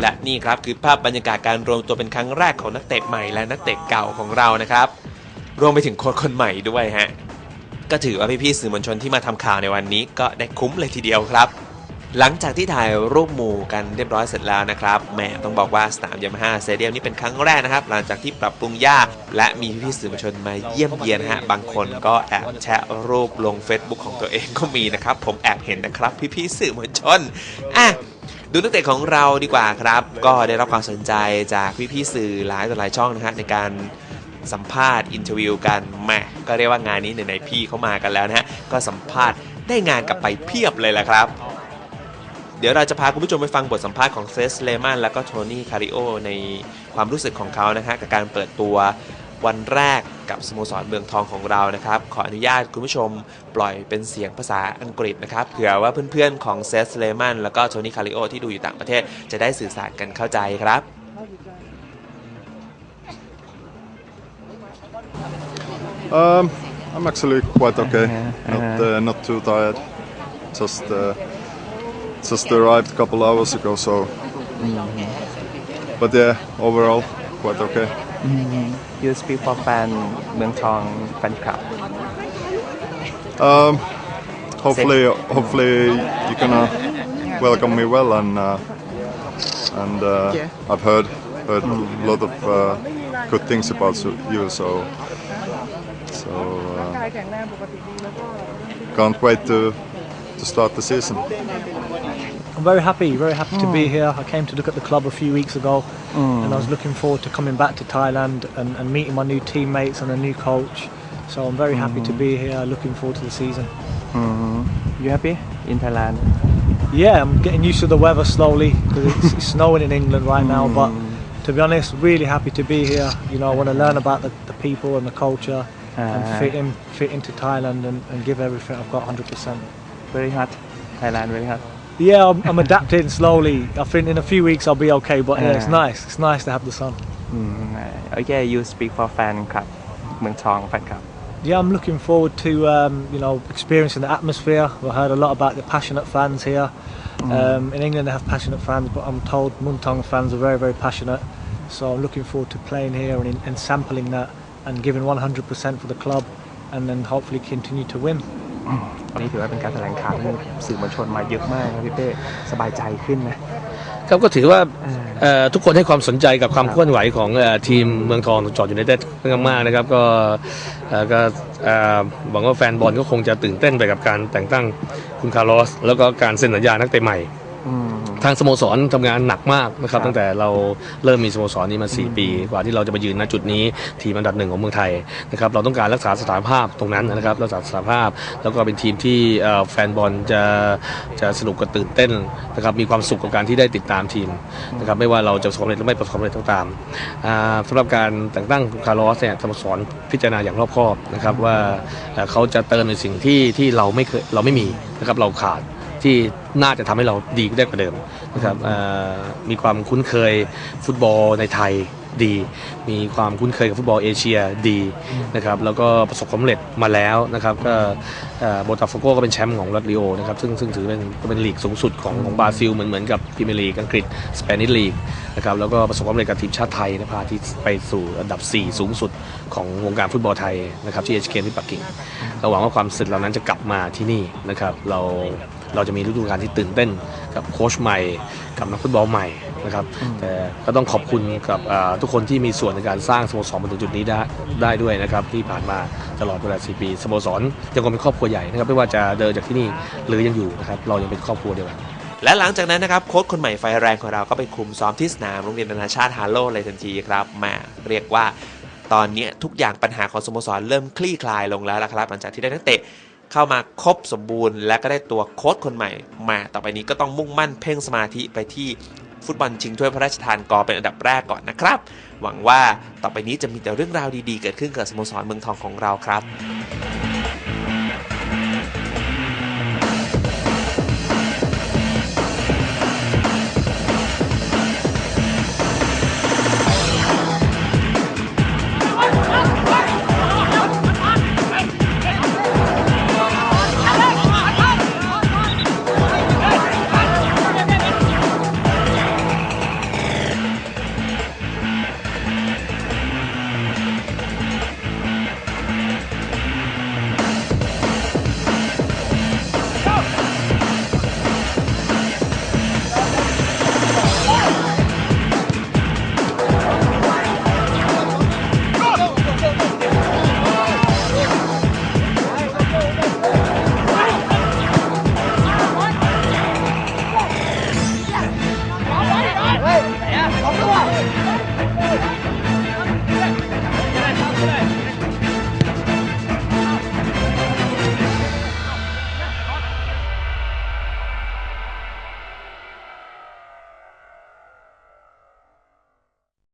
และนี่ครับคือภาพบรรยากาศการรวมตัวเป็นครั้งแรกของนักเตะใหม่และนักเตะเก่าของเรานะครับ รวมไปถึงโค้ชคนใหม่ด้วยฮะ ก็ถือว่าพี่ๆสื่อมวลชนที่มาทำข่าวในวันนี้ก็ได้คุ้มเลยทีเดียวครับ หลังจากที่ถ่ายรูปหมู่กันเรียบร้อยเสร็จแล้วนะครับแหมต้องบอกว่าสนามยามาฮ่าสเตเดียมนี่เป็นครั้งแรกนะครับ หลังจากที่ปรับปรุงยากและมีพี่สื่อมวลชนมาเยี่ยมเยียนฮะบางคนก็แอบแชะรูปลง Facebook ของตัวเองก็มีนะครับ ผมแอบเห็นนะครับ พี่ๆสื่อมวลชนอะดูนักเตะของเราดีกว่าครับ ก็ได้รับความสนใจจากพี่ๆสื่อหลายต่อหลายช่องนะฮะในการสัมภาษณ์อินเทอร์วิวกันแหมก็เรียกว่างานนี้ไหนๆพี่เขามากันแล้วนะฮะก็สัมภาษณ์ได้งานกลับไปเพียบเลยแหละครับ เดี๋ยวเราจะพาคุณผู้ชมไปฟังบทสัมภาษณ์ของเซสเลมันแล้วก็โทนี่คาริโอในความรู้สึกของเขานะฮะกับการเปิดตัววันแรกกับสโมสรเมืองทองของเรานะครับ ขออนุญาตคุณผู้ชมปล่อยเป็นเสียงภาษาอังกฤษนะครับเผื่อว่าเพื่อนๆของเซสเลมันแล้วก็โทนี่คาริโอที่ดูอยู่ต่างประเทศจะได้สื่อสารกันเข้าใจครับ Um, I'm actually quite okay. Uh-huh, Not uh-huh. uh, not too tired. Just uh, just arrived a couple hours ago, so. Mm-hmm. But yeah, overall, quite okay. Mm-hmm. You speak for fan Mueang fan club. Um, hopefully, hopefully you're gonna welcome me well, and uh, and uh, yeah. I've heard heard a mm-hmm. lot of uh, good things about you, so so uh, can't wait to to start the season. I'm very happy, very happy to be hmm. here. I came to look at the club a few weeks ago, hmm. and I was looking forward to coming back to Thailand and, and meeting my new teammates and a new coach. So I'm very happy to hmm. be here. Looking forward to the season. you happy in Thailand Yeah, I'm getting used to the weather slowly because it's, it's snowing in England right now. But to be honest, really happy to be here. You know, I want to learn about the, the people and the culture and Uh-huh. fit in, fit into Thailand and, and give everything I've got 100% very hot. Thailand very hot. Yeah, I'm, I'm adapting slowly. I think in a few weeks I'll be okay. But yeah, it's nice. It's nice to have the sun. Mm, uh, okay, you speak for fan club, Mung Tong fan club. Yeah, I'm looking forward to um, you know experiencing the atmosphere. We heard a lot about the passionate fans here. Mm. Um, in England, they have passionate fans, but I'm told Muntong fans are very, very passionate. So I'm looking forward to playing here and, and sampling that and giving 100% for the club, and then hopefully continue to win. ันนี้ถือว่าเป็นการแถลงข่าวที่สื่อมวลชนมาเยอะมากนะพี่เป้สบายใจขึ้นนะครับก็ถือว่าทุกคนให้ความสนใจกับความเคลื่อนไหวของอทีมเมืองทองจอดอยู่ในเต็ดมากนะครับ ก็ก็เอ่อหวังว่าแฟนบอลก็คงจะตื่นเต้นไปกับการแต่งตั้งคุณคาร์ลอส แล้วก็การเซ็นสัญญานักเตะใหม่ ทางสโมสรทำงานหนักมากนะครับครับตั้งแต่เราเริ่มมีสโมสรนี้มา 4 ปี กว่าที่เราจะมายืนณจุดนี้ทีมอันดับหนึ่งของเมืองไทยนะครับเราต้องการรักษาสถานภาพตรงนั้นนะครับรักษาสถานภาพ แล้วก็เป็นทีมที่เอ่อแฟนบอลจะจะสนุกกับตื่นเต้นนะครับมีความสุขกับการที่ได้ติดตามทีมนะครับไม่ว่าเราจะประสบความสำเร็จหรือไม่ประสบความสำเร็จก็ตามอ่าสำหรับการแต่งตั้งคุณคาร์ลอสเนี่ยสโมสรพิจารณาอย่างรอบคอบนะครับว่าเอ่อเขาจะเติมในสิ่งที่ที่เราไม่เคยเราไม่มีนะครับเราขาด ที่น่าจะทำให้เราดีได้กว่าเดิมนะครับมีความคุ้นเคยฟุตบอลในไทยดี มีความคุ้นเคยกับฟุตบอลเอเชียดีนะครับแล้วก็ประสบความสำเร็จมาแล้วนะครับก็โบตาฟโกก็เป็นแชมป์ของรัตริโอนะครับซึ่งซึ่งถือเป็นเป็นลีกสูงสุดของของบราซิลเหมือนเหมือนกับพรีเมียร์ลีกอังกฤษสเปนิชลีกนะครับแล้วก็ประสบความสำเร็จกับทีมชาติไทยนะพาที่ไปสู่อันดับ 4 สูงสุดของวงการฟุตบอลไทยนะครับที่เอชเที่ปักกิ่งเราหวังว่าความสำเร็จเหล่านั้นจะกลับมาที่นี่นะครับเรา เราจะมีฤดูกาลที่ตื่นเต้นกับโค้ชใหม่ กับนักฟุตบอลใหม่นะครับแต่ก็ต้องขอบคุณกับอ่าทุกคนที่มีส่วนในการสร้างสโมสรมาถึงจุดนี้ได้ได้ด้วยนะครับที่ผ่านมาตลอดเวลา4ปีสโมสรยังคงเป็นครอบครัวใหญ่นะครับไม่ว่าจะเดินจากที่นี่หรือยังอยู่นะครับเรายังเป็นครอบครัวเดียวกันและหลังจากนั้นนะครับโค้ชคนใหม่ไฟแรงของเราก็ไปคุมซ้อมที่สนามโรงเรียนนานาชาติฮาโลเลยทันทีครับแหมาเรียกว่าตอนนี้ทุกอย่างปัญหาของสโมสรเริ่มคลี่คลายลงแล้วละครับหลังจากที่ได้นักเตะ เข้ามาครบสมบูรณ์ และก็ได้ตัวโค้ชคนใหม่มา ต่อไปนี้ก็ต้องมุ่งมั่นเพ่งสมาธิไปที่ฟุตบอลชิงถ้วยพระราชทานกอเป็นอันดับแรกก่อนนะครับ หวังว่าต่อไปนี้จะมีแต่เรื่องราวดีๆ เกิดขึ้นกับสโมสรเมืองทองของเราครับ